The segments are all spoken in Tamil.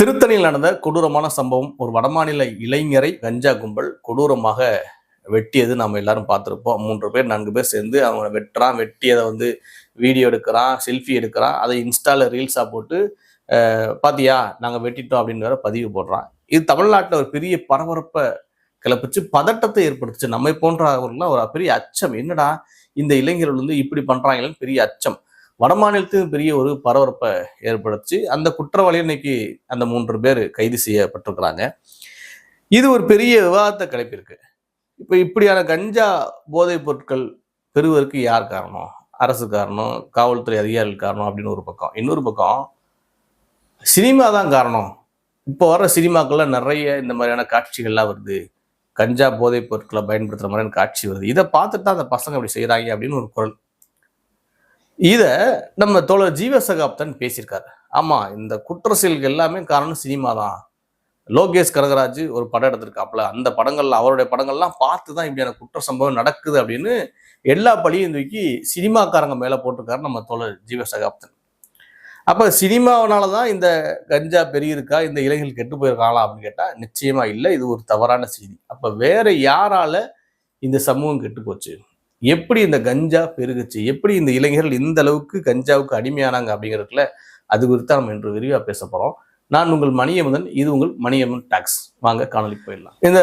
திருத்தணியில் நடந்த கொடூரமான சம்பவம் ஒரு வடமாநில இளைஞரை கஞ்சா கும்பல் கொடூரமாக வெட்டியது நம்ம எல்லாரும் பார்த்துருப்போம். மூன்று பேர் நான்கு பேர் சேர்ந்து அவனை வெட்டுறான் வெட்டி அதை வந்து வீடியோ எடுக்கிறான் செல்ஃபி எடுக்கிறான். அதை இன்ஸ்டாவில் ரீல்ஸாக போட்டு பாத்தியா நாங்கள் வெட்டிட்டோம் அப்படின்னு வேற பதிவு போடுறான். இது தமிழ்நாட்டில் ஒரு பெரிய பரபரப்பை கிளப்பிச்சு பதட்டத்தை ஏற்படுத்துச்சு. நம்மை போன்றவர்கள்லாம் ஒரு பெரிய அச்சம். என்னடா இந்த இளைஞர்கள் வந்து இப்படி பண்ணுறாங்களேன்னு பெரிய அச்சம். வடமாநிலத்துக்கு பெரிய ஒரு பரபரப்பை ஏற்படுத்தி அந்த குற்றவாளியை இன்னைக்கு அந்த மூன்று பேர் கைது செய்யப்பட்டிருக்கிறாங்க. இது ஒரு பெரிய விவாதத்தை கிளப்பியிருக்கு இப்போ இப்படியான கஞ்சா போதைப் பொருட்கள் பெறுவதற்கு யார் காரணம்? அரசு காரணம் காவல்துறை அதிகாரிகள் காரணம் அப்படின்னு ஒரு பக்கம். இன்னொரு பக்கம் சினிமா தான் காரணம். இப்போ வர சினிமாக்கள்லாம் நிறைய இந்த மாதிரியான காட்சிகள்லாம் வருது. கஞ்சா போதைப் பொருட்களை பயன்படுத்துற மாதிரியான காட்சி வருது. இதை பார்த்துட்டு தான் அந்த பசங்க அப்படி செய்கிறாங்க அப்படின்னு ஒரு குரல். இதை நம்ம தோழர் ஜீவ சகாப்தன் பேசியிருக்காரு. ஆமாம் இந்த குற்ற செயல்கள் எல்லாமே காரணம் சினிமா தான். லோகேஷ் கனகராஜ் ஒரு படம் எடுத்திருக்காப்புல அந்த படங்கள்ல அவருடைய படங்கள்லாம் பார்த்து தான் இப்படியான குற்ற சம்பவம் நடக்குது அப்படின்னு எல்லா பழியும் தூக்கி சினிமாக்காரங்க மேலே போட்டிருக்காரு நம்ம தோழர் ஜீவ சகாப்தன். அப்போ சினிமாவனால தான் இந்த கஞ்சா பெருகிருக்கா இந்த இளைஞர்கள் கெட்டு போயிருக்காங்களா அப்படின்னு கேட்டால் நிச்சயமாக இல்லை இது ஒரு தவறான செய்தி. அப்போ வேற யாரால இந்த சமூகம் கெட்டு போச்சு? எப்படி இந்த கஞ்சா பெருகுச்சு? எப்படி இந்த இளைஞர்கள் இந்த அளவுக்கு கஞ்சாவுக்கு அடிமையானாங்க அப்படிங்கிறதுல அது குறித்து நம்ம இன்று விரிவாக பேச போகிறோம் நான் உங்கள் மணியமுதன் இது உங்கள் மணியமன் டாக்ஸ். வாங்க காணொலிக்கு போயிடலாம். இந்த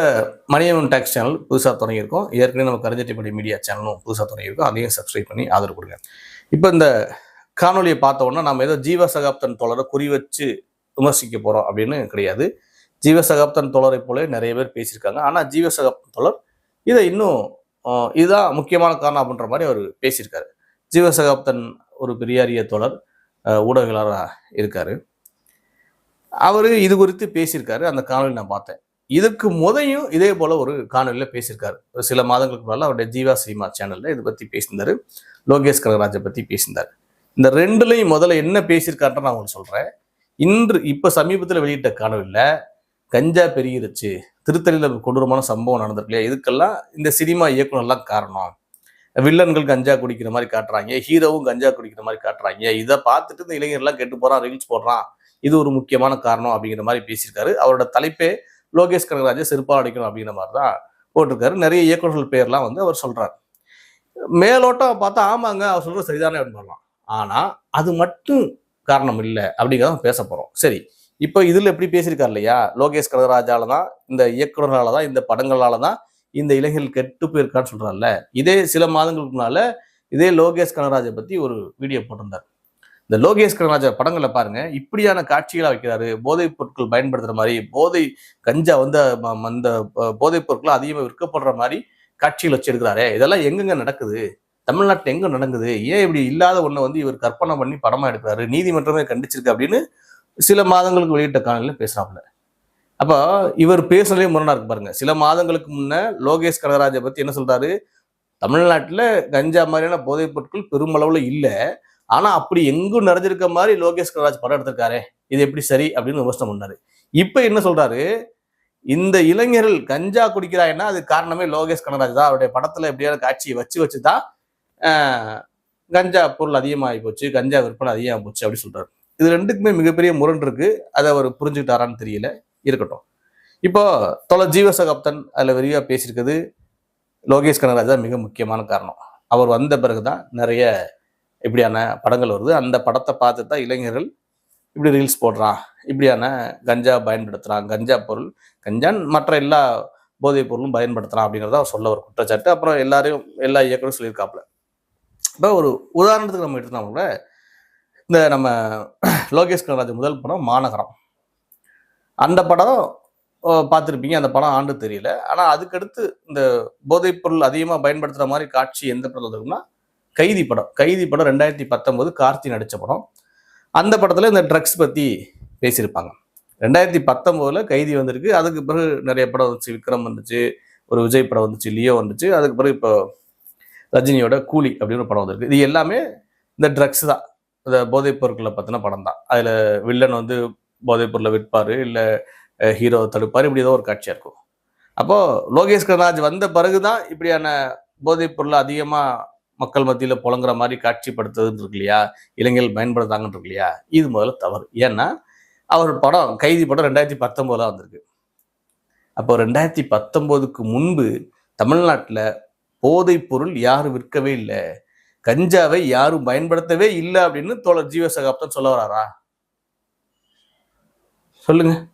மணியம்மன் டாக்ஸ் சேனல் புதுசாக தொடங்கியிருக்கோம். ஏற்கனவே நம்ம கருஞ்சட்டிப்படி மீடியா சேனலும் புதுசாக தொடங்கியிருக்கோம். அதையும் சப்ஸ்கிரைப் பண்ணி ஆதரவு கொடுங்க. இப்போ இந்த காணொலியை பார்த்த உடனே நம்ம ஏதோ ஜீவ சகாப்தன் குறி வச்சு விமர்சிக்க போகிறோம் அப்படின்னு கிடையாது. ஜீவ சகாப்தன் தோழரை போல நிறைய பேர் பேசியிருக்காங்க. ஆனால் ஜீவ சகாப்தன் இதை இன்னும் இதுதான் முக்கியமான காரணம் அப்படின்ற மாதிரி அவர் பேசியிருக்காரு. ஜீவ சகாப்தன் ஒரு பெரியாரிய தோழர் ஊடகங்களாக இருக்கார் இருக்காரு. அவர் இது குறித்து பேசியிருக்காரு. அந்த காணொலி நான் பார்த்தேன். இதுக்கு முதையும் இதே போல ஒரு காணொலியில் பேசியிருக்காரு. ஒரு சில மாதங்களுக்கு முன்னால அவருடைய ஜீவா சினிமா சேனலில் இதை பற்றி பேசியிருந்தாரு. லோகேஷ் கனகராஜை பற்றி பேசியிருந்தாரு. இந்த ரெண்டுலையும் முதல்ல என்ன பேசியிருக்காருன்னு நான் உங்களுக்கு சொல்கிறேன் இன்று இப்போ சமீபத்தில் வெளியிட்ட காணொலியில் கஞ்சா பெருகிருச்சு. திருத்தணியில் கொடூரமான சம்பவம் நடந்திருக்கு இல்லையா? இதுக்கெல்லாம் இந்த சினிமா இயக்குனர்லாம் காரணம். வில்லன்கள் கஞ்சா குடிக்கிற மாதிரி காட்டுறாங்க. ஹீரோவும் கஞ்சா குடிக்கிற மாதிரி காட்டுறாங்க. இதை பார்த்துட்டு இந்த இளைஞர்லாம் கெட்டு போகிறான் ரீல்ஸ் போடுறான். இது ஒரு முக்கியமான காரணம் அப்படிங்கிற மாதிரி பேசியிருக்காரு. அவரோட தலைப்பே லோகேஷ் கனகராஜை செருப்பால் அடிக்கணும் அப்படிங்கிற மாதிரி தான் போட்டிருக்காரு. நிறைய இயக்குநர்கள் பேர்லாம் வந்து அவர் சொல்றாரு. மேலோட்டம் பார்த்தா ஆமாங்க அவர் சொல்றது சரிதானே அப்படின்னு சொல்லலாம் ஆனா அது மட்டும் காரணம் இல்லை அப்படிங்கிறத பேச போறோம். சரி இப்போ இதில் எப்படி பேசியிருக்காரு இல்லையா? லோகேஷ் கனகராஜால தான் இந்த இயக்குனரால தான் இந்த படங்களால தான் இந்த இளைஞர்கள் கெட்டு போயிருக்கான்னு சொல்கிறார்ல இதே சில மாதங்களுக்கு முன்னால இதே லோகேஷ் கனகராஜை பற்றி ஒரு வீடியோ போட்டிருந்தார். இந்த லோகேஷ் கனகராஜா படங்களை பாருங்க. இப்படியான காட்சிகளாக வைக்கிறாரு. போதைப் பொருட்கள் பயன்படுத்துகிற மாதிரி போதை கஞ்சா வந்து ம- ம- அந்த போதைப் பொருட்கள் அதிகமாக விற்கப்படுற மாதிரி காட்சிகள் வச்சிருக்கிறாரே. இதெல்லாம் எங்கெங்க நடக்குது? தமிழ்நாட்டில் எங்கே நடக்குது? ஏன் இப்படி இல்லாத ஒன்றை வந்து இவர் கற்பனை பண்ணி படமாக எடுக்கிறாரு? நீதிமன்றமே கண்டிச்சிருக்கு அப்படின்னு சில மாதங்களுக்கு வெளியிட்ட காணொலியில் பேசுகிறாப்புல அப்போ இவர் பேசுனதே முரணா இருக்கு பாருங்க. சில மாதங்களுக்கு முன்ன லோகேஷ் கனகராஜை பற்றி என்ன சொல்றாரு? தமிழ்நாட்டில் கஞ்சா மாதிரியான போதைப் பொருட்கள் பெருமளவில் இல்லை. ஆனால் அப்படி எங்கும் நிறைஞ்சிருக்க மாதிரி லோகேஷ் கனகராஜ் படம் எடுத்திருக்காரு. இது எப்படி சரி அப்படின்னு விமர்சனம் பண்ணாரு. இப்போ என்ன சொல்றாரு? இந்த இளைஞர்கள் கஞ்சா குடிக்கிறாங்கன்னா அது காரணமே லோகேஷ் கனகராஜ் தான். அவருடைய படத்தில் எப்படியான காட்சியை வச்சு வச்சு தான் கஞ்சா பொருள் அதிகமாகி போச்சு கஞ்சா விற்பனை அதிகமாக போச்சு அப்படின்னு சொல்றாரு. இது ரெண்டுக்குமே மிகப்பெரிய முரண் இருக்கு. அதை அவர் புரிஞ்சுக்கிட்டாரான்னு தெரியல. இருக்கட்டும். இப்போ தொலை ஜீவசகாப்தன் அதில் விரிவாக பேசியிருக்கிறது லோகேஷ் கனகராஜ் தான் மிக முக்கியமான காரணம். அவர் வந்த பிறகு தான் நிறைய இப்படியான படங்கள் வருது. அந்த படத்தை பார்த்து தான் இளைஞர்கள் இப்படி ரீல்ஸ் போடுறான் இப்படியான கஞ்சா பயன்படுத்துகிறான் கஞ்சா பொருள் கஞ்சான் மற்ற எல்லா போதைப் பொருளும் பயன்படுத்துறான் அப்படிங்கிறத அவர் சொல்ல ஒரு குற்றச்சாட்டு. அப்புறம் எல்லாரையும் எல்லா இயக்கரும் சொல்லியிருக்காப்புல. இப்போ ஒரு உதாரணத்துக்கு நம்ம எடுத்துனா கூட இந்த நம்ம லோகேஷ் கனராஜ் முதல் படம் மாநகரம். அந்த படம் பார்த்துருப்பீங்க. அந்த படம் ஆண்டு தெரியல. ஆனால் அதுக்கடுத்து இந்த போதைப்பொருள் அதிகமாக பயன்படுத்துகிற மாதிரி காட்சி எந்த படத்தில் இருக்குன்னா கைதி படம். கைதி படம் ரெண்டாயிரத்தி பத்தொம்போது கார்த்தி நடித்த படம். அந்த படத்தில் இந்த ட்ரக்ஸ் பற்றி பேசியிருப்பாங்க. ரெண்டாயிரத்தி பத்தொம்போதில் கைதி வந்திருக்கு. அதுக்கு பிறகு நிறைய படம் வந்துச்சு. விக்ரம் வந்துச்சு ஒரு விஜய் படம் வந்துச்சு லியோ வந்துச்சு. அதுக்கு பிறகு இப்போ ரஜினியோட கூலி அப்படின்னு ஒரு படம் வந்திருக்கு. இது எல்லாமே இந்த ட்ரக்ஸ் தான். இந்த போதைப் பொருட்களை பற்றின படம் தான் அதில் வில்லன் வந்து போதைப் பொருளை விற்பார் இல்லை ஹீரோ தடுப்பார் இப்படி ஏதோ ஒரு காட்சியாக இருக்கும். அப்போது லோகேஷ் கனராஜ் வந்த பிறகு தான் இப்படியான போதைப் பொருளை அதிகமாக மக்கள் மத்தியில் புழங்குற மாதிரி காட்சிப்படுத்துறதுன்னு இருக்கு இல்லையா? இளைஞர்கள் பயன்படுத்தாங்கன்னு இருக்கு இல்லையா? இது முதல்ல தவறு. ஏன்னா அவர் படம் கைதி படம் ரெண்டாயிரத்தி பத்தொம்போதாக வந்திருக்கு. அப்போ ரெண்டாயிரத்தி பத்தொம்போதுக்கு முன்பு தமிழ்நாட்டில் போதைப் பொருள் யாரும் விற்கவே இல்லை. கஞ்சாவை யாரும் பயன்படுத்தவே இல்லை அப்படின்னு தோழர் ஜீவ சகாப்தன் சொல்ல வராரா? சொல்லுங்க.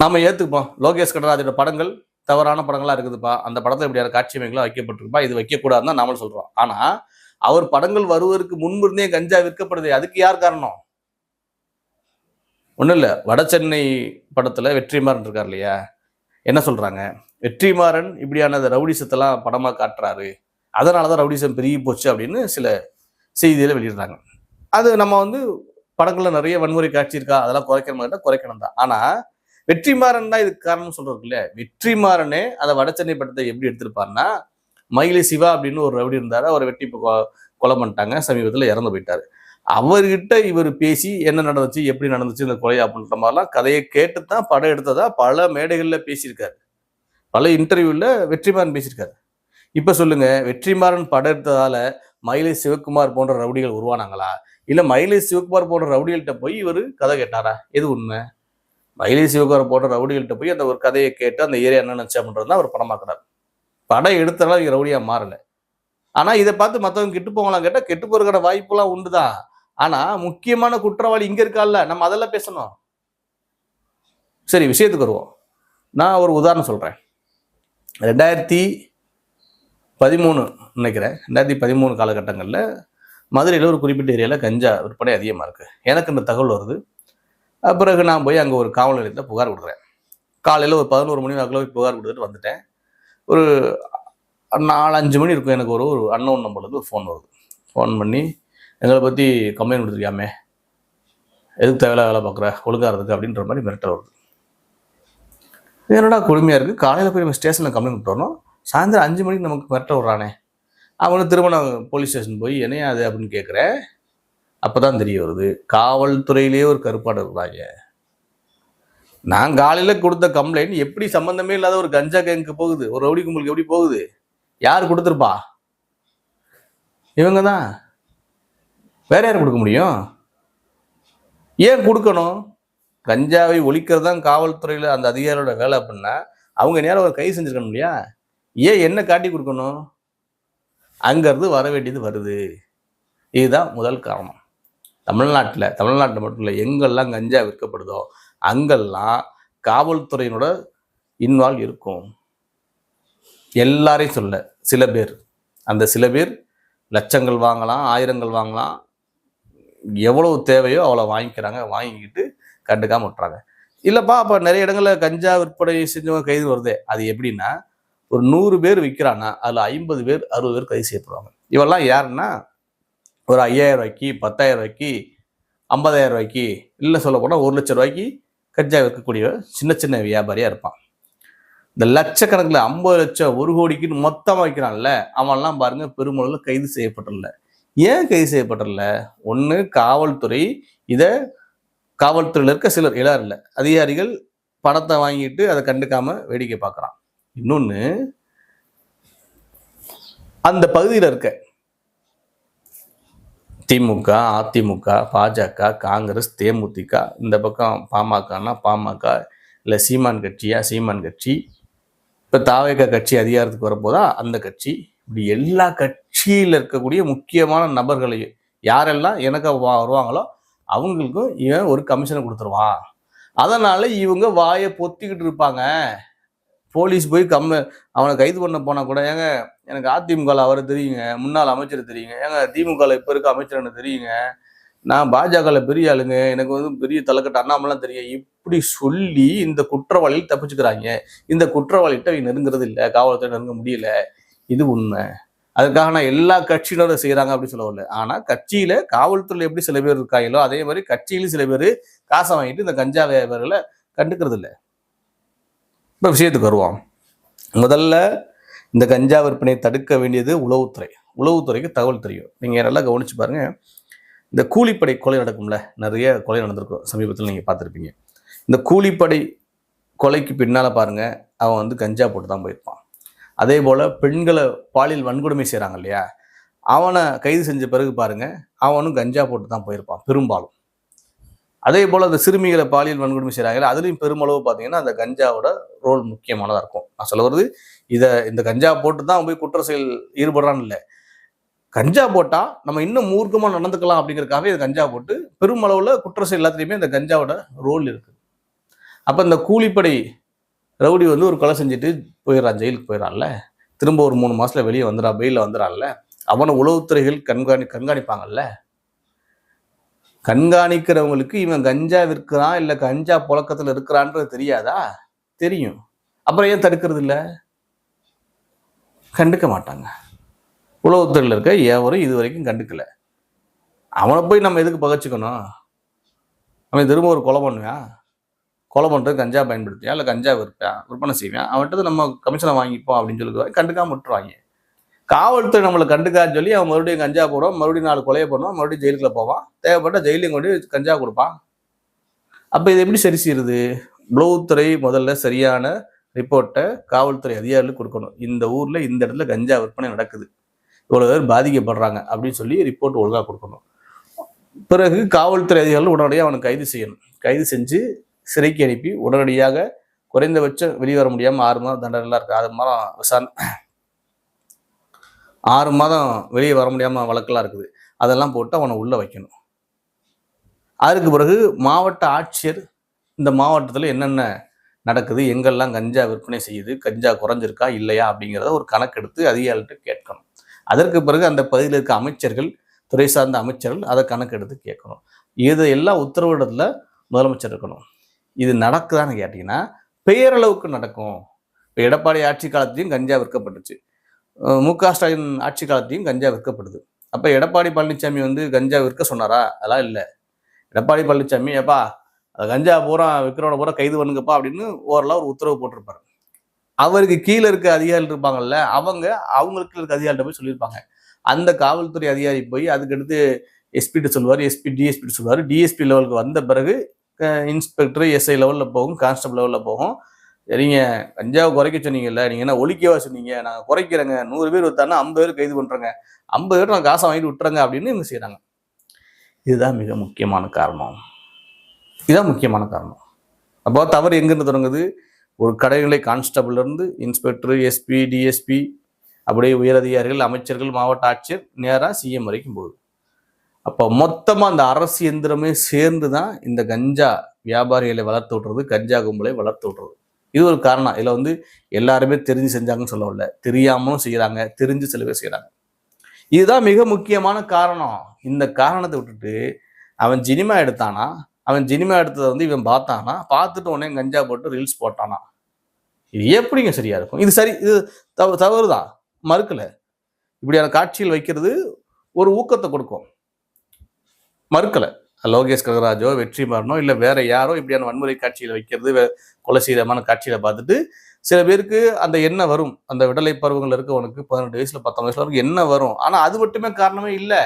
நாம ஏத்துப்போம் லோகேஷ் கடராஜோட படங்கள் தவறான படங்களா இருக்குதுப்பா. அந்த படத்துல இப்படியான காட்சி அமைகளா வைக்கப்பட்டிருப்பா இது வைக்கக்கூடாதுன்னு தான் நாமளும் சொல்றோம். ஆனா அவர் படங்கள் வருவதற்கு முன்பிருந்தே கஞ்சா விற்கப்படுது. அதுக்கு யார் காரணம்? ஒன்றும் இல்லை. வட சென்னை படத்துல வெற்றிமாறன் இருக்கார் இல்லையா? என்ன சொல்றாங்க? வெற்றிமாறன் இப்படியான ரவுடிசத்தெல்லாம் படமா காட்டுறாரு. அதனால தான் ரவுடிசம் பெருகி போச்சு அப்படின்னு சில செய்திகளை வெளியிடுறாங்க. அது நம்ம வந்து படங்களில் நிறைய வன்முறை காட்சி இருக்கா? அதெல்லாம் குறைக்கணும் மாதிரி குறைக்கணும் தான். ஆனால் வெற்றிமாறன் தான் இதுக்கு காரணம் சொல்றது இல்ல. வெற்றிமாறனே அந்த வட சென்னை படத்தை எப்படி எடுத்திருப்பாருன்னா மயிலை சிவா அப்படின்னு ஒரு ரவுடி இருந்தார். அவர் வெட்டி இப்போ கொலை பண்ணிட்டாங்க. சமீபத்தில் இறந்து போயிட்டார். அவர்கிட்ட இவர் பேசி என்ன நடந்துச்சு எப்படி நடந்துச்சு இந்த கொலை அப்படின்ற மாதிரிலாம் கதையை கேட்டு தான் படம் எடுத்ததா பல மேடைகளில் பேசியிருக்காரு. பல இன்டர்வியூவில் வெற்றிமாறன் பேசியிருக்காரு. இப்போ சொல்லுங்க வெற்றிமாறன் படம் எடுத்ததால மயிலை சிவகுமார் போன்ற ரவுடிகள் உருவானாங்களா? இல்லை மயிலை சிவகுமார் போன்ற ரவுடிகள்கிட்ட போய் இவர் கதை கேட்டாரா? எது உண்மை? மயிலை சிவகுமார் போன்ற ரவுடிகள்கிட்ட போய் அந்த ஒரு கதையை கேட்டு அந்த ஏரியா என்ன நினச்சா அப்படின்றது தான் அவர் படமாக்குறாரு படம் எடுத்தனால இங்கே ரவுடியாக மாறலை. ஆனால் இதை பார்த்து மற்றவங்க கெட்டு போகலாம் கேட்டால் கெட்டு போறதுக்கான வாய்ப்புலாம் உண்டுதான். ஆனால் முக்கியமான குற்றவாளி இங்கே இருக்கால்ல நம்ம அதெல்லாம் பேசணும். சரி விஷயத்துக்கு வருவோம். நான் ஒரு உதாரணம் சொல்கிறேன் ரெண்டாயிரத்தி பதிமூணு நினைக்கிறேன். ரெண்டாயிரத்தி பதிமூணு காலகட்டங்களில் மதுரையில் ஒரு குறிப்பிட்ட ஏரியாவில் கஞ்சா விற்பனை அதிகமாக இருக்குது எனக்கு இந்த தகவல் வருது. பிறகு நான் போய் அங்கே ஒரு காவல் நிலையத்தில் புகார் கொடுக்குறேன். காலையில் ஒரு பதினோரு மணி வாக்கில் போய் புகார் கொடுத்துட்டு வந்துட்டேன். ஒரு நாலு அஞ்சு மணி இருக்கும் எனக்கு ஒரு ஒரு அன்னோன் நம்பர்லேருந்து ஒரு ஃபோன் வருது. ஃபோன் பண்ணி எங்களை பற்றி கம்ப்ளைண்ட் கொடுத்துருக்காமே எதுக்கு தேவையில்ல வேலை பார்க்குற? ஒழுங்கா அப்படின்ற மாதிரி மிரட்டல் வருது. என்னடா கொடுமையாக இருக்குது காலையில் போய் நம்ம ஸ்டேஷனில் கம்ப்ளைண்ட் கொடுத்து சாயந்தரம் அஞ்சு மணிக்கு நமக்கு மிரட்ட விட்றானே. அவனு திருமணம் போலீஸ் ஸ்டேஷன் போய் என்னையா அது? அப்படின்னு கேட்குறேன் அப்போ தான் தெரிய வருது காவல்துறையிலேயே ஒரு கருப்பாடு இருக்கிறாங்க. நான் காலையில் கொடுத்த கம்ப்ளைண்ட் எப்படி சம்மந்தமே இல்லாத ஒரு கஞ்சா கேங்க்கு போகுது? ஒரு ரவுடி கும்பலுக்கு எப்படி போகுது? யார் கொடுத்துருப்பா? இவங்க தான். வேற யார் கொடுக்க முடியும்? ஏன் கொடுக்கணும்? கஞ்சாவை ஒழிக்கிறது தான் காவல்துறையில் அந்த அதிகாரியோட வேலை அப்படின்னா அவங்க நேரம் ஒரு கை செஞ்சுருக்கணும் இல்லையா? ஏன் என்ன காட்டி கொடுக்கணும்? அங்கேருந்து வர வேண்டியது வருது. இதுதான் முதல் காரணம். தமிழ்நாட்டில் தமிழ்நாட்டில் மட்டும் இல்லை எங்கெல்லாம் கஞ்சா விற்கப்படுதோ அங்கெல்லாம் காவல்துறையினோட இன்வால்வ் இருக்கும். எல்லாரையும் சொல்ல சில பேர். அந்த சில பேர் லட்சங்கள் வாங்கலாம் ஆயிரங்கள் வாங்கலாம். எவ்வளவு தேவையோ அவ்வளோ வாங்கிக்கிறாங்க வாங்கிக்கிட்டு கண்டுக்காம விட்டுறாங்க. இல்லைப்பா அப்போ நிறைய இடங்களில் கஞ்சா விற்பனை செஞ்சவங்க கைது வருதே. அது எப்படின்னா ஒரு நூறு பேர் விற்கிறான்னா அதில் ஐம்பது பேர் அறுபது பேர் கைது செய்யப்படுவாங்க. இவெல்லாம் யாருன்னா ஒரு ஐயாயிரம் ரூபாய்க்கு பத்தாயிரம் ரூபாய்க்கு ஐம்பதாயிரம் ரூபாய்க்கு இல்லை சொல்ல போனால் ஒரு லட்சம் ரூபாய்க்கு கஞ்சா விற்கக்கூடிய சின்ன சின்ன வியாபாரியாக இருப்பான். இந்த லட்சக்கணக்கில் ஐம்பது லட்சம் ஒரு கோடிக்குன்னு மொத்தமாக வைக்கிறான்ல அவன்லாம் பாருங்கள் பெருமளவில் கைது செய்யப்பட்டுள்ள ஏன் கைது செய்யப்பட்டுள்ள ஒன்று காவல்துறை இதை காவல்துறையில் இருக்க சிலர் இளார் இல்லை அதிகாரிகள் பணத்தை வாங்கிட்டு அதை கண்டுக்காமல் வேடிக்கை பார்க்குறான் இன்னொன்று அந்த பகுதியில் இருக்க திமுக அதிமுக பாஜக காங்கிரஸ் தேமுதிக இந்த பக்கம் பாமகனா பாமக இல்லை சீமான் கட்சியா சீமான் கட்சி இப்போ தாவேக கட்சி அதிகாரத்துக்கு வரப்போதா அந்த கட்சி? இப்படி எல்லா கட்சியில் இருக்கக்கூடிய முக்கியமான நபர்களை யாரெல்லாம் எனக்கு வா- வருவாங்களோ அவங்களுக்கும் இவன் ஒரு கமிஷனை கொடுத்துருவான். அதனால் இவங்க வாயை பொத்திக்கிட்டு இருப்பாங்க. போலீஸ் போய் கம்ம அவனை கைது பண்ண போனால் கூட ஏங்க எனக்கு அதிமுகவில் அவரை தெரியுங்க முன்னாள் அமைச்சர் தெரியுங்க ஏங்க திமுகவில் இப்போ இருக்க அமைச்சர் எனக்கு தெரியுங்க. நான் பாஜகவில் பெரிய ஆளுங்க எனக்கு வந்து பெரிய தலைக்கட்டு அண்ணாமலாம் தெரியும். இப்படி சொல்லி இந்த குற்றவாளியில் தப்பிச்சுக்கிறாங்க. இந்த குற்றவாளிகிட்ட அவங்க நெருங்குறது இல்லை காவல்துறை நெருங்க முடியல. இது உண்மை. அதுக்காக நான் எல்லா கட்சியினரும் செய்கிறாங்க அப்படின்னு சொல்லவில்லை ஆனால் கட்சியில் காவல்துறையில் எப்படி சில பேர் இருக்காங்களோ அதே மாதிரி கட்சியிலும் சில பேர் காசை வாங்கிட்டு இந்த கஞ்சா வியாபாரிகளை கண்டுக்கிறது இல்லை இப்போ விஷயத்துக்கு வருவோம். முதல்ல இந்த கஞ்சா விற்பனையை தடுக்க வேண்டியது உளவுத்துறை. உளவுத்துறைக்கு தகவல் தெரியும். நீங்கள் நல்லா கவனித்து பாருங்கள் இந்த கூலிப்படை கொலை நடக்கும்ல? நிறைய கொலை நடந்திருக்கும். சமீபத்தில் நீங்கள் பார்த்துருப்பீங்க. இந்த கூலிப்படை கொலைக்கு பின்னால் பாருங்கள் அவன் வந்து கஞ்சா போட்டு தான் போயிருப்பான். அதே போல் பெண்களை பாலியல் வன்கொடுமை செய்கிறாங்க இல்லையா? அவனை கைது செஞ்ச பிறகு பாருங்கள் அவனும் கஞ்சா போட்டு தான் போயிருப்பான் பெரும்பாலும். அதே போல் அந்த சிறுமிகளை பாலியல் வன்கொடுமை செய்கிறாங்க அதுலேயும் பெருமளவு பார்த்தீங்கன்னா அந்த கஞ்சாவோட ரோல் முக்கியமானதாக இருக்கும். நான் சொல்ல வருது இதை இந்த கஞ்சா போட்டு தான் போய் குற்ற செயல் ஈடுபடுறான்னு இல்லை. கஞ்சா போட்டால் நம்ம இன்னும் மூர்க்கமாக நடந்துக்கலாம் அப்படிங்கிறதுக்காகவே இது கஞ்சா போட்டு பெருமளவில் குற்ற செயல் எல்லாத்துலேயுமே இந்த கஞ்சாவோட ரோல் இருக்குது அப்போ இந்த கூலிப்படை ரவுடி வந்து ஒரு கொலை செஞ்சுட்டு போயிடறான் ஜெயிலுக்கு போயிடறான்ல. திரும்ப ஒரு மூணு மாதத்தில் வெளியே வந்துடான் வெயிலில் வந்துடான்ல அவனை உளவுத்துறைகள் கண்காணி கண்காணிப்பாங்கல்ல. கண்காணிக்கிறவங்களுக்கு இவன் கஞ்சா விற்கிறான் இல்லை கஞ்சா புழக்கத்தில் இருக்கிறான்றது தெரியாதா? தெரியும். அப்புறம் ஏன் தடுக்கிறது இல்லை? கண்டுக்க மாட்டாங்க. உளவுத்துறையில் இருக்க எவரும் இது வரைக்கும் கண்டுக்கல. அவனை போய் நம்ம எதுக்கு பகச்சிக்கணும்? அவன் திரும்ப ஒரு கொலை பண்ணுவான் கொலை பண்ணுறது கஞ்சா பயன்படுத்தியா இல்லை கஞ்சா விற்பான் விற்பனை செய்வேன்? அவன்கிட்ட நம்ம கமிஷனை வாங்கிப்போம் அப்படின்னு சொல்லி கண்டுக்காம விட்டுருவாங்க. காவல்துறை நம்மளை கண்டுக்கான்னு சொல்லி அவன் மறுபடியும் கஞ்சா போடுவான் மறுபடியும் நாலு கொலையை பண்ணுவான் மறுபடியும் ஜெயிலுக்குள்ள போவான். தேவைப்பட்ட ஜெயிலையும் கொண்டு கஞ்சா கொடுப்பான். அப்போ இது எப்படி சரி செய்யுது உளவுத்துறை முதல்ல சரியான ரிப்போர்ட்டை காவல்துறை அதிகாரிகளுக்கு கொடுக்கணும். இந்த ஊரில் இந்த இடத்துல கஞ்சா விற்பனை நடக்குது. இவ்வளோ பேர் பாதிக்கப்படுறாங்க அப்படின்னு சொல்லி ரிப்போர்ட் ஒழுங்காக கொடுக்கணும். பிறகு காவல்துறை அதிகாரிகள் உடனடியாக அவனை கைது செய்யணும். கைது செஞ்சு சிறைக்கு அனுப்பி உடனடியாக குறைந்தபட்சம் வெளியே வர முடியாமல் ஆறு மாதம் தண்டனைலாம் இருக்குது அது மாதிரி விசாரணை ஆறு மாதம் வெளியே வர முடியாமல் வழக்கெல்லாம் இருக்குது. அதெல்லாம் போட்டு அவனை உள்ளே வைக்கணும். அதுக்கு பிறகு மாவட்ட ஆட்சியர் இந்த மாவட்டத்தில் என்னென்ன நடக்குது எங்கெல்லாம் கஞ்சா விற்பனை செய்யுது கஞ்சா குறைஞ்சிருக்கா இல்லையா அப்படிங்கிறத ஒரு கணக்கெடுத்து அதிகாரிகிட்ட கேட்கணும். அதற்கு பிறகு அந்த பகுதியில் இருக்க அமைச்சர்கள் துறை சார்ந்த அமைச்சர்கள் அதை கணக்கெடுத்து கேட்கணும். இதையெல்லாம் உத்தரவிடத்தில் முதலமைச்சர் இருக்கணும். இது நடக்குதான்னு கேட்டிங்கன்னா பெயரளவுக்கு நடக்கும். இப்போ எடப்பாடி ஆட்சி காலத்திலையும் கஞ்சா விற்கப்பட்டுச்சு. மு க ஸ்டாலின் ஆட்சி காலத்தையும் கஞ்சா விற்கப்படுது. அப்போ எடப்பாடி பழனிசாமி வந்து கஞ்சா விற்க சொன்னாரா? அதெல்லாம் இல்லை. எடப்பாடி பழனிசாமி ஏப்பா அது கஞ்சா பூரா விற்கிறவன பூரா கைது பண்ணுங்கப்பா அப்படின்னு ஓரளவு ஒரு உத்தரவு போட்டிருப்பாரு. அவருக்கு கீழே இருக்க அதிகாரிகள் இருப்பாங்கல்ல அவங்க அவங்களுக்கு இருக்க அதிகாரிகிட்ட போய் சொல்லியிருப்பாங்க. அந்த காவல்துறை அதிகாரி போய் அதுக்கடுத்து எஸ்பிட்டு சொல்லுவார் எஸ்பி டிஎஸ்பிட்டு சொல்லுவார். டிஎஸ்பி லெவலுக்கு வந்த பிறகு இன்ஸ்பெக்டர் எஸ்ஐ லெவலில் போகும் கான்ஸ்டபிள் லெவலில் போகும். சரிங்க. கஞ்சாவை குறைக்க சொன்னீங்கல்ல நீங்கள் என்ன ஒழிக்கவா சொன்னீங்க? நாங்கள் குறைக்கிறேங்க. நூறு பேர் வித்தானா ஐம்பது பேர் கைது பண்ணுறேங்க ஐம்பது பேர் நான் காசை வாங்கிட்டு விட்டுறங்க அப்படின்னு இவங்க செய்கிறாங்க இதுதான் மிக முக்கியமான காரணம். இதுதான் முக்கியமான காரணம். அப்போ தவறு எங்கேருந்து தொடங்குது? ஒரு கடைநிலை கான்ஸ்டபிள்லேருந்து இன்ஸ்பெக்டர் எஸ்பி டிஎஸ்பி அப்படியே உயரதிகாரிகள் அமைச்சர்கள் மாவட்ட ஆட்சியர் நேராக சிஎம் வரைக்கும் போகுது. அப்போ மொத்தமாக அந்த அரசு எந்திரமே சேர்ந்து தான் இந்த கஞ்சா வியாபாரிகளை வளர்த்து விட்றது கஞ்சா கும்பலை வளர்த்து விட்றது. இது ஒரு காரணம். இதில் வந்து எல்லாருமே தெரிஞ்சு செஞ்சாங்கன்னு சொல்ல தெரியாமலும் செய்கிறாங்க தெரிஞ்சு சில பேர் செய்கிறாங்க இதுதான் மிக முக்கியமான காரணம். இந்த காரணத்தை விட்டுட்டு அவன் ஜினிமா எடுத்தானா? அவன் ஜினிமா எடுத்ததை வந்து இவன் பார்த்தானா? பார்த்துட்டு உடனே கஞ்சா போட்டு ரீல்ஸ் போட்டானா? இது எப்படிங்க சரியா இருக்கும்? இது சரி இது தவ தவறு தான் மறுக்கலை. இப்படியான காட்சிகள் வைக்கிறது ஒரு ஊக்கத்தை கொடுக்கும். மறுக்கலை. லோகேஷ் கனகராஜோ வெற்றிமாறனோ இல்லை வேற யாரோ இப்படியான வன்முறை காட்சியில் வைக்கிறது கொலை செய்தமான காட்சியில் பார்த்துட்டு சில பேருக்கு அந்த என்ன வரும். அந்த விடலை பருவங்கள் இருக்கவனுக்கு பதினெட்டு வயசுல பத்தொன்பது வயசுல வரைக்கும் என்ன வரும். ஆனா அது மட்டுமே காரணமே இல்லை.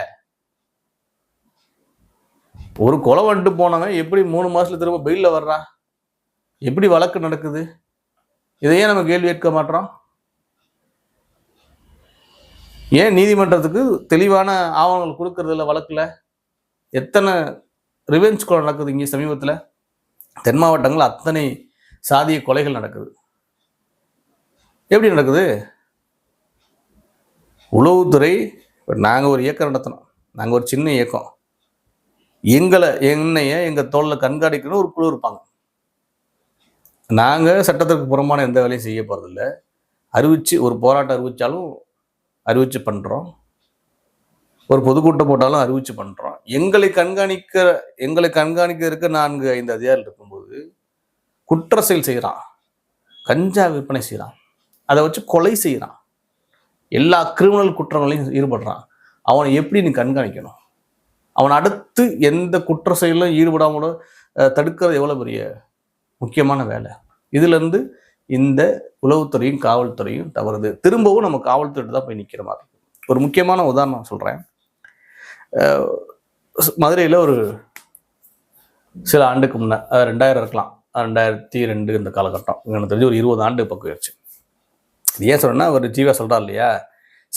ஒரு கொலை வந்துட்டு போனவன் எப்படி மூணு மாசத்துல திரும்ப பெயில்ல வர்றான் எப்படி வழக்கு நடக்குது? இதையே நம்ம கேள்வி கேட்க மாட்டோம் ஏன் நீதிமன்றத்துக்கு தெளிவான ஆவணங்கள் கொடுக்கறது இல்லை வழக்கில்? எத்தனை ரிவெஞ்ச் கொலை நடக்குது இங்கே சமீபத்தில். தென் மாவட்டங்கள் அத்தனை சாதிய கொலைகள் நடக்குது. எப்படி நடக்குது? உளவுத்துறை நாங்கள் ஒரு இயக்கம் நடத்தினோம் நாங்கள் ஒரு சின்ன இயக்கம். எங்களை என்னைய எங்கள் தோளில் கண்காணிக்கணும் ஒரு குழு இருப்பாங்க. நாங்கள் சட்டத்திற்கு புறமான எந்த வேலையும் செய்ய போகிறதில்ல அறிவித்து ஒரு போராட்டம் அறிவித்தாலும் அறிவித்து பண்ணுறோம் ஒரு பொதுக்கூட்டம் போட்டாலும் அறிவிச்சு பண்ணுறோம் எங்களை கண்காணிக்க எங்களை கண்காணிக்க இருக்க நான்கு ஐந்து அதிகாரிகள் இருக்கும்போது குற்ற செயல் செய்கிறான் கஞ்சா விற்பனை செய்கிறான் அதை வச்சு கொலை செய்கிறான் எல்லா கிரிமினல் குற்றங்களையும் ஈடுபடுறான். அவனை எப்படி நீ கண்காணிக்கணும்? அவன் அடுத்து எந்த குற்ற செயலும் ஈடுபடாமலோ தடுக்கிறது எவ்வளோ பெரிய முக்கியமான வேலை? இதுலேருந்து இந்த உளவுத்துறையும் காவல்துறையும் தவறுது. திரும்பவும் நம்ம காவல்துறை தான் போய் நிற்கிற மாதிரி. ஒரு முக்கியமான உதாரணம் சொல்கிறேன் மதுரையில் ஒரு சில ஆண்டுக்கு முன்னே ரெண்டாயிரம் இருக்கலாம். ரெண்டாயிரத்தி ரெண்டு இந்த காலகட்டம். எனக்கு தெரிஞ்சு ஒரு இருபது ஆண்டு பக்கம் ஆயிடுச்சு இது ஏன் சொல்கிறேன்னா அவர் ஜீவா சொல்கிறார் இல்லையா?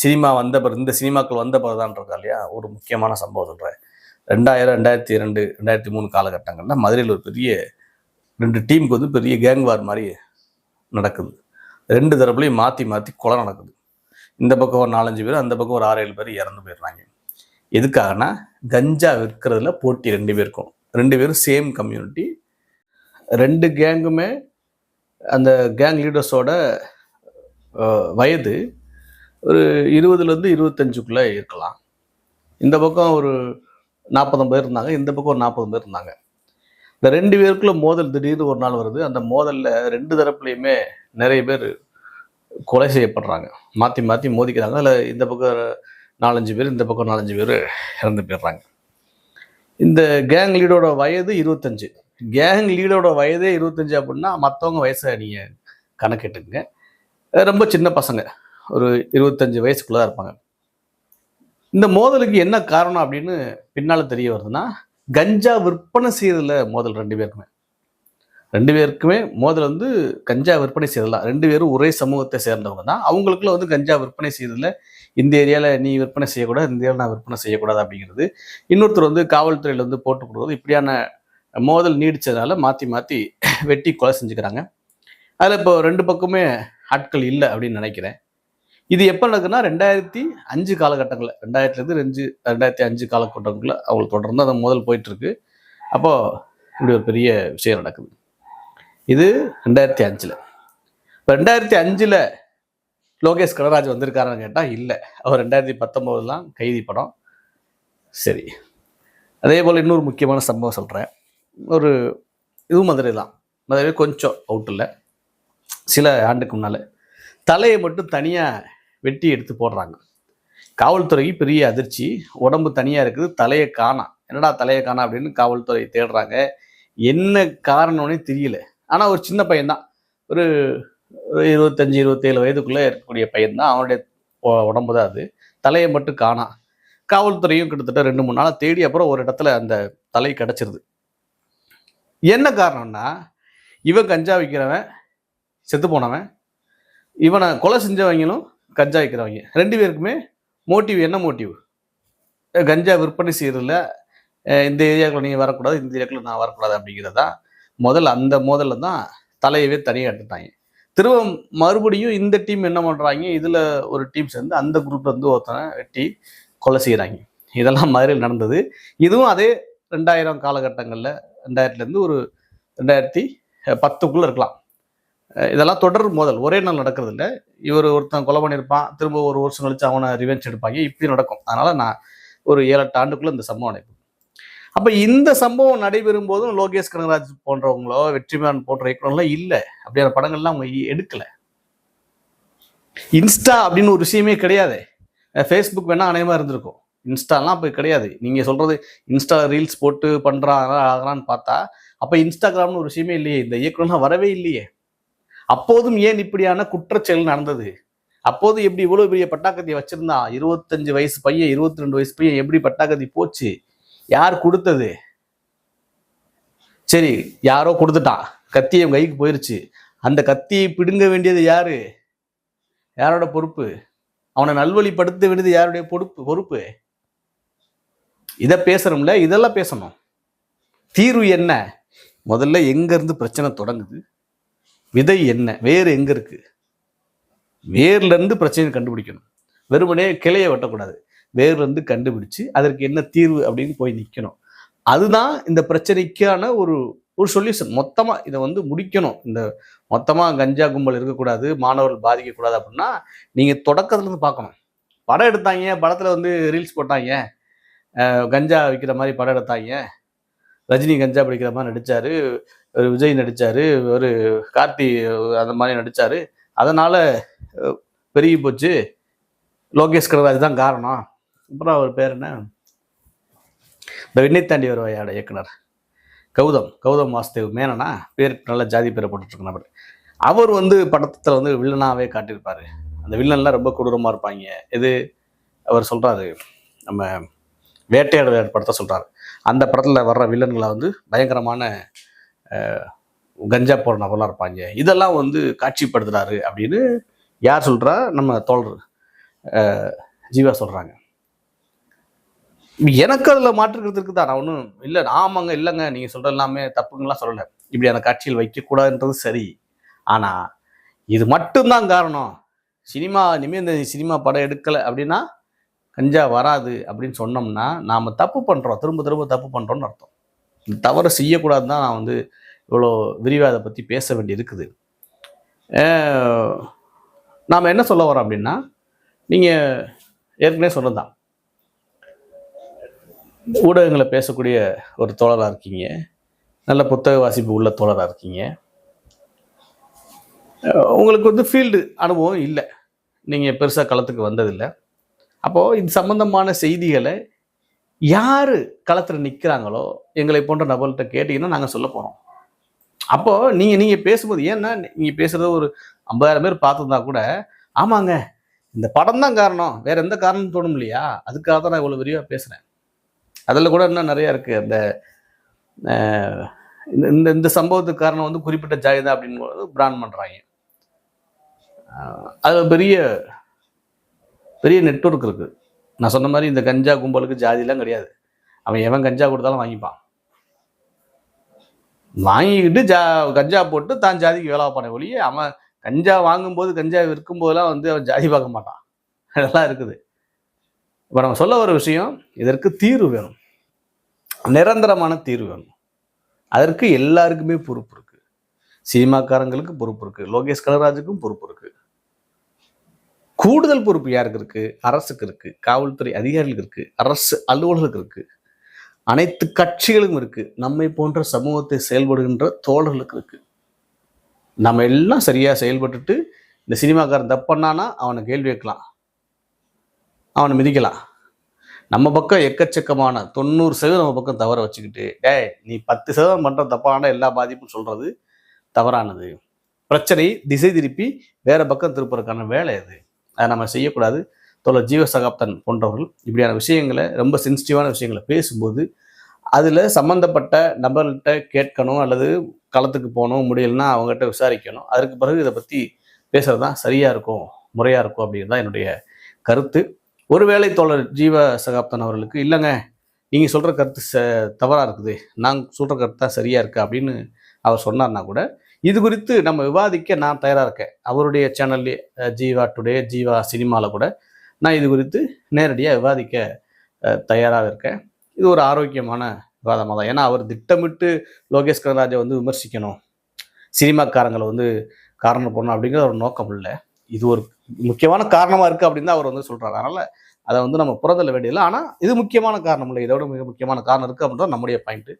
சினிமா வந்த பிறகு இந்த சினிமாக்கள் வந்த பிறகுதான் இருக்கா இல்லையா? ஒரு முக்கியமான சம்பவம் சொல்கிறேன் ரெண்டாயிரம் ரெண்டாயிரத்தி ரெண்டு ரெண்டாயிரத்தி மூணு காலகட்டங்களில் மதுரையில் ஒரு பெரிய ரெண்டு டீமுக்கு வந்து பெரிய கேங் வார் மாதிரி நடக்குது. ரெண்டு தரப்புலையும் மாற்றி மாற்றி கொலை நடக்குது. இந்த பக்கம் ஒரு நாலஞ்சு பேர் அந்த பக்கம் ஒரு ஆறு ஏழு பேர் இறந்து போயிடுறாங்க. எதுக்காகனா கஞ்சா விற்கிறதுல போட்டி ரெண்டு பேருக்கும் ரெண்டு பேரும் சேம் கம்யூனிட்டி ரெண்டு கேங்குமே அந்த கேங் லீடர்ஸோட வயது ஒரு இருபதுலேருந்து இருபத்தஞ்சுக்குள்ளே இருக்கலாம். இந்த பக்கம் ஒரு நாற்பது பேர் இருந்தாங்க இந்த பக்கம் ஒரு நாற்பது பேர் இருந்தாங்க. இந்த ரெண்டு பேருக்குள்ள மோதல் திடீர்னு ஒரு நாள் வருது. அந்த மோதலில் ரெண்டு தரப்புலையுமே நிறைய பேர் கொலை செய்யப்படுறாங்க. மாற்றி மாற்றி மோதிக்கிறாங்க. அதில் இந்த பக்கம் நாலஞ்சு பேர் இந்த பக்கம் நாலஞ்சு பேர் இறந்து போயிடுறாங்க. இந்த கேங் லீடோட வயது இருபத்தஞ்சு. கேங் லீடோட வயதே இருபத்தஞ்சு அப்படின்னா மற்றவங்க வயசை நீங்கள் கணக்கிட்டுங்க ரொம்ப சின்ன பசங்க. ஒரு இருபத்தஞ்சு வயசுக்குள்ளே தான் இருப்பாங்க. இந்த மோதலுக்கு என்ன காரணம் அப்படின்னு பின்னால் தெரிய வருதுன்னா கஞ்சா விற்பனை செய்யறதுல மோதல் ரெண்டு பேருக்குமே. ரெண்டு பேருக்குமே மோதல் வந்து கஞ்சா விற்பனை செய்யறதுல. ரெண்டு பேரும் ஒரே சமூகத்தை சேர்ந்தவங்க தான் அவங்களுக்குள்ள வந்து கஞ்சா விற்பனை செய்யறதுல இந்த ஏரியாவில் நீ விற்பனை செய்யக்கூடாது இந்த ஏரியாவில் நான் விற்பனை செய்யக்கூடாது அப்படிங்கிறது. இன்னொருத்தர் வந்து காவல்துறையில் வந்து போட்டு கொடுக்குறது. இப்படியான மோதல் நீடித்ததால் மாற்றி மாற்றி வெட்டி கொலை செஞ்சுக்கிறாங்க. அதில் இப்போ ரெண்டு பக்கமே ஆட்கள் இல்லை அப்படின்னு நினைக்கிறேன். இது எப்போ நடக்குதுன்னா ரெண்டாயிரத்தி அஞ்சு காலகட்டங்களில். ரெண்டாயிரத்துலேருந்து ரெஞ்சு ரெண்டாயிரத்தி அஞ்சு காலகட்டங்களில் அவங்க தொடர்ந்து அந்த மோதல் போயிட்டுருக்கு. அப்போது இப்படி ஒரு பெரிய விஷயம் நடக்குது. இது ரெண்டாயிரத்தி அஞ்சில். இப்போ ரெண்டாயிரத்தி அஞ்சில் லோகேஷ் கனராஜ் வந்திருக்காரான்னு கேட்டால் இல்லை. அவர் ரெண்டாயிரத்தி பத்தொம்போதுலாம் கைதி படம். சரி. அதே போல் இன்னொரு முக்கியமான சம்பவம் சொல்கிறேன் ஒரு இதுவும் மதுரை தான் மதுரை கொஞ்சம் அவுட்டில் சில ஆண்டுக்கு முன்னால் தலையை மட்டும் தனியாக வெட்டி எடுத்து போடுறாங்க. காவல்துறைக்கு பெரிய அதிர்ச்சி. உடம்பு தனியாக இருக்குது. தலையை காணாம் என்னடா தலையை காணா அப்படின்னு காவல்துறை தேடுறாங்க. என்ன காரணம்னே தெரியல. ஆனால் ஒரு சின்ன பையன்தான். ஒரு இருபத்தஞ்சி இருபத்தேழு வயதுக்குள்ளே இருக்கக்கூடிய பையன் தான் அவனுடைய உடம்பு தான் அது. தலையை மட்டும் காணா. காவல்துறையும் கிட்டத்தட்ட ரெண்டு மூணு நாளாக தேடி அப்புறம் ஒரு இடத்துல அந்த தலை கிடச்சிருது. என்ன காரணம்னா இவன் கஞ்சா விற்கிறவன் செத்து போனவன். இவனை கொலை செஞ்சவங்களும் கஞ்சா விற்கிறவங்க ரெண்டு பேருக்குமே மோட்டிவ் என்ன மோட்டிவ் கஞ்சா விற்பனை செய்யறதுல இந்த ஏரியாவுக்குள்ள நீங்கள் வரக்கூடாது இந்த ஏரியாக்குள்ள நான் வரக்கூடாது அப்படிங்கிறது தான் முதல்ல அந்த மோதலில் தான் தலையவே தனியாக எடுத்துட்டாங்க. திரும்ப மறுபடியும் இந்த டீம் என்ன பண்ணுறாங்க இதில் ஒரு டீம் சேர்ந்து அந்த குரூப்ல இருந்து ஒருத்தனை வெட்டி கொலை செய்கிறாங்க இதெல்லாம் மதுரையில் நடந்தது. இதுவும் அதே ரெண்டாயிரம் காலகட்டங்களில் ரெண்டாயிரத்துலேருந்து ஒரு ரெண்டாயிரத்தி பத்துக்குள்ளே இருக்கலாம். இதெல்லாம் தொடர் மோதல். ஒரே நாள் நடக்கிறது இல்லை. இவர் ஒருத்தன் கொலை பண்ணியிருப்பான். திரும்ப ஒரு வருஷம் கழிச்சு அவனை ரிவெஞ்ச் எடுப்பாங்க. இப்படி நடக்கும். அதனால் நான் ஒரு ஏழு எட்டு ஆண்டுக்குள்ள இந்த சம்பவம் நடைபெறும் அப்போ இந்த சம்பவம் நடைபெறும் போதும் லோகேஷ் கனகராஜ் போன்றவங்களோ வெற்றிமாறன் போன்ற இயக்குநர்களோ இல்லை. அப்படியான படங்கள்லாம் அவங்க எடுக்கலை. இன்ஸ்டா அப்படின்னு ஒரு விஷயமே கிடையாது. ஃபேஸ்புக் வேணால் அநேகமாக இருந்திருக்கும். இன்ஸ்டாலாம் அப்போ கிடையாது. நீங்கள் சொல்கிறது இன்ஸ்டா ரீல்ஸ் போட்டு பண்ணுறாங்க ஆகிறான்னு பார்த்தா அப்போ இன்ஸ்டாகிராம்னு ஒரு விஷயமே இல்லையே. இந்த இயக்குநர்லாம் வரவே இல்லையே. அப்போதும் ஏன் இப்படியான குற்றச்செயல் நடந்தது? அப்போது எப்படி இவ்வளோ பெரிய பட்டாக்கத்தை வச்சுருந்தா? இருபத்தஞ்சு வயசு பையன் இருபத்தி ரெண்டு வயசு பையன் எப்படி பட்டாக்கத்தி போச்சு? யார் கொடுத்தது? சரி யாரோ கொடுத்துட்டான். கத்தி என் கைக்கு போயிருச்சு. அந்த கத்தியை பிடுங்க வேண்டியது யாரு? யாரோட பொறுப்பு? அவனை நல்வழிப்படுத்த வேண்டியது யாருடைய பொறுப்பு பொறுப்பு? இதை பேசுறோம்ல இதெல்லாம் பேசணும். தீர்வு என்ன? முதல்ல எங்கேருந்து பிரச்சனை தொடங்குது? விதை என்ன? வேர் எங்கே இருக்குது வேர்லேருந்து பிரச்சனையை கண்டுபிடிக்கணும். வெறுமனே கிளையை வெட்டக்கூடாது. வேர்லேருந்து கண்டுபிடிச்சு அதற்கு என்ன தீர்வு அப்படின்னு போய் நிற்கணும் அதுதான் இந்த பிரச்சனைக்கான ஒரு ஒரு சொல்யூஷன் மொத்தமாக இதை வந்து முடிக்கணும். இந்த மொத்தமாக கஞ்சா கும்பல் இருக்கக்கூடாது மாணவர்கள் பாதிக்கக்கூடாது அப்படின்னா நீங்கள் தொடக்கத்துலேருந்து பார்க்கணும். படம் எடுத்தாங்க படத்தில் வந்து ரீல்ஸ் போட்டாங்க. கஞ்சா விற்கிற மாதிரி படம் எடுத்தாங்க. ரஜினி கஞ்சா பிடிக்கிற மாதிரி நடித்தார் ஒரு விஜய் நடித்தார் ஒரு கார்த்தி அந்த மாதிரி நடித்தார் அதனால் பெருகி போச்சு. லோகேஷ் கனகராஜ் தான் காரணம். அப்புறம் அவர் பேர் என்ன? இந்த விண்ணை தாண்டி வருவாயோட இயக்குனர். கௌதம் கௌதம் வாசுதேவ் மேனனா? பேர் நல்லா ஜாதி பேரை போட்டுட்டு நபர் அவர் வந்து படத்தில் வந்து வில்லனாகவே காட்டியிருப்பார். அந்த வில்லன்லாம் ரொம்ப கொடூரமாக இருப்பாங்க. இது அவர் சொல்கிறாரு நம்ம வேட்டையாட படத்தை சொல்கிறாரு அந்த படத்தில் வர்ற வில்லன்களை வந்து பயங்கரமான கஞ்சா போடுற நபர்லாம் இருப்பாங்க. இதெல்லாம் வந்து காட்சிப்படுத்துகிறாரு அப்படின்னு யார் சொல்கிறா நம்ம தோழர் ஜீவா சொல்கிறாங்க எனக்கு அதில் மாற்றுக்கிறதுக்கு தான் நான் ஒன்றும் இல்லை. ஆமாங்க இல்லைங்க. நீங்கள் சொல்கிற எல்லாமே தப்புங்கலாம் சொல்லலை. இப்படியான காட்சிகள் வைக்கக்கூடாதுன்றது சரி. ஆனால் இது மட்டும்தான் காரணம். சினிமா இனிமேல் இந்த சினிமா படம் எடுக்கலை அப்படின்னா கஞ்சா வராது அப்படின்னு சொன்னோம்னா நாம் தப்பு பண்ணுறோம் திரும்ப திரும்ப தப்பு பண்ணுறோம்னு அர்த்தம். இந்த தவறை செய்யக்கூடாது தான் நான் வந்து இவ்வளோ விரிவாக அதை பற்றி பேச வேண்டி இருக்குது. நாம் என்ன சொல்ல வரோம் அப்படின்னா நீங்கள் ஏற்கனவே சொன்னதுதான். ஊடகங்களை பேசக்கூடிய ஒரு தோழராக இருக்கீங்க. நல்ல புத்தக வாசிப்பு உள்ள தோழராக இருக்கீங்க. உங்களுக்கு வந்து ஃபீல்டு அனுபவம் இல்லை. நீங்கள் பெருசாக களத்துக்கு வந்ததில்லை. அப்போது இது சம்மந்தமான செய்திகளை யார் களத்தில் நிற்கிறாங்களோ எங்களை போன்ற நபர்கிட்ட கேட்டிங்கன்னா நாங்கள் சொல்ல போகிறோம் அப்போது நீங்கள் நீங்கள் பேசும்போது ஏன்னா நீங்கள் பேசுகிறத ஒரு ஐம்பதாயிரம் பேர் பார்த்துருந்தா கூட ஆமாங்க இந்த படம் தான் காரணம் வேறு எந்த காரணம் தோணும் இல்லையா? அதுக்காக தான் நான் இவ்வளோ விரிவாக பேசுகிறேன் அதில் கூட இன்னும் நிறையா இருக்குது அந்த இந்த இந்த இந்த சம்பவத்துக்கு காரணம் வந்து குறிப்பிட்ட ஜாதி தான் அப்படின்னு பிராண்ட் பண்ணுறாங்க அது பெரிய பெரிய நெட்ஒர்க் இருக்குது நான் சொன்ன மாதிரி இந்த கஞ்சா கும்பலுக்கு ஜாதிலாம் கிடையாது. அவன் எவன் கஞ்சா கொடுத்தாலும் வாங்கிப்பான். வாங்கிக்கிட்டு ஜா கஞ்சா போட்டு தான் ஜாதிக்கு வேலை பண்ண ஒழிய அவன் கஞ்சா வாங்கும்போது கஞ்சா விற்கும் போதெல்லாம் வந்து அவன் ஜாதி பார்க்க மாட்டான். அதெல்லாம் இருக்குது. இப்போ நம்ம சொல்ல வர விஷயம் இதற்கு தீர்வு வேணும். நிரந்தரமான தீர்வு வேணும். அதற்கு எல்லாருக்குமே பொறுப்பு இருக்குது சினிமாக்காரங்களுக்கு பொறுப்பு இருக்குது லோகேஷ் கனகராஜுக்கும் பொறுப்பு இருக்குது கூடுதல் பொறுப்பு யாருக்கு இருக்குது அரசுக்கு இருக்குது காவல்துறை அதிகாரிகளுக்கு இருக்குது அரசு அலுவலர்களுக்கு இருக்குது அனைத்து கட்சிகளுக்கும் இருக்குது நம்மை போன்ற சமூகத்தை செயல்படுகின்ற தோழர்களுக்கு இருக்குது நம்ம எல்லாம் சரியாக செயல்பட்டுட்டு இந்த சினிமாக்காரன் தப்பண்ணானா அவனை கேள்வி வைக்கலாம் அவனை மிதிக்கலாம். நம்ம பக்கம் எக்கச்சக்கமான தொண்ணூறு சதவீதம் நம்ம பக்கம் தவற வச்சுக்கிட்டு டே நீ பத்து சதவீதம் பண்ணுற தப்பான எல்லா பாதிப்பும் சொல்கிறது தவறானது. பிரச்சனை திசை திருப்பி வேற பக்கம் திருப்புறதுக்கான வேலை அது. அதை நம்ம செய்யக்கூடாது. தோழர் ஜீவ சகாப்தன் போன்றவர்கள் இப்படியான விஷயங்களை ரொம்ப சென்சிட்டிவான விஷயங்களை பேசும்போது அதில் சம்மந்தப்பட்ட நபர்கள்ட்ட கேட்கணும் அல்லது களத்துக்கு போகணும் முடியலன்னா அவங்ககிட்ட விசாரிக்கணும். அதற்கு பிறகு இதை பற்றி பேசுகிறது தான் சரியாக இருக்கும் முறையாக இருக்கும் அப்படிங்கிறது தான் என்னுடைய கருத்து. ஒருவேளை தோழர் ஜீவ சகாப்தன் அவர்களுக்கு இல்லைங்க நீங்கள் சொல்கிற கருத்து ச தவறாக இருக்குது. நாங்கள் சொல்கிற கருத்து தான் சரியாக இருக்குது அப்படின்னு அவர் சொன்னார்னா கூட இது குறித்து நம்ம விவாதிக்க நான் தயாராக இருக்கேன். அவருடைய சேனல்லே ஜீவா டுடே ஜீவா சினிமாவில் கூட நான் இது குறித்து நேரடியாக விவாதிக்க தயாராக இருக்கேன். இது ஒரு ஆரோக்கியமான விவாதமாக தான். ஏன்னா அவர் திட்டமிட்டு லோகேஷ் கனராஜை வந்து விமர்சிக்கணும். சினிமாக்காரங்களை வந்து காரணம் போடணும் அப்படிங்கிற ஒரு நோக்கம் இல்லை. இது ஒரு முக்கியமான காரணமாக இருக்குது அப்படின்னு தான் அவர் வந்து சொல்கிறார் அதனால் அதை வந்து நம்ம புறதள்ள வேண்டியதில்லை. ஆனால் இது முக்கியமான காரணம் இல்லை. இதோட மிக முக்கியமான காரணம் இருக்குது அப்படின்றது நம்முடைய பாயிண்ட்டு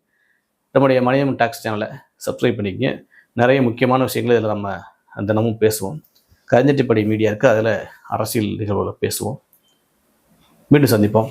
நம்முடைய மணியம் டாக்ஸ் சேனலை சப்ஸ்கிரைப் பண்ணிக்கங்க. நிறைய முக்கியமான விஷயங்கள் இதில் நம்ம தினமும் பேசுவோம். கரிஞ்சட்டிப்படி மீடியா இருக்குது அதில் அரசியல் நிகழ்வுகளை பேசுவோம். மீண்டும் சந்திப்போம்.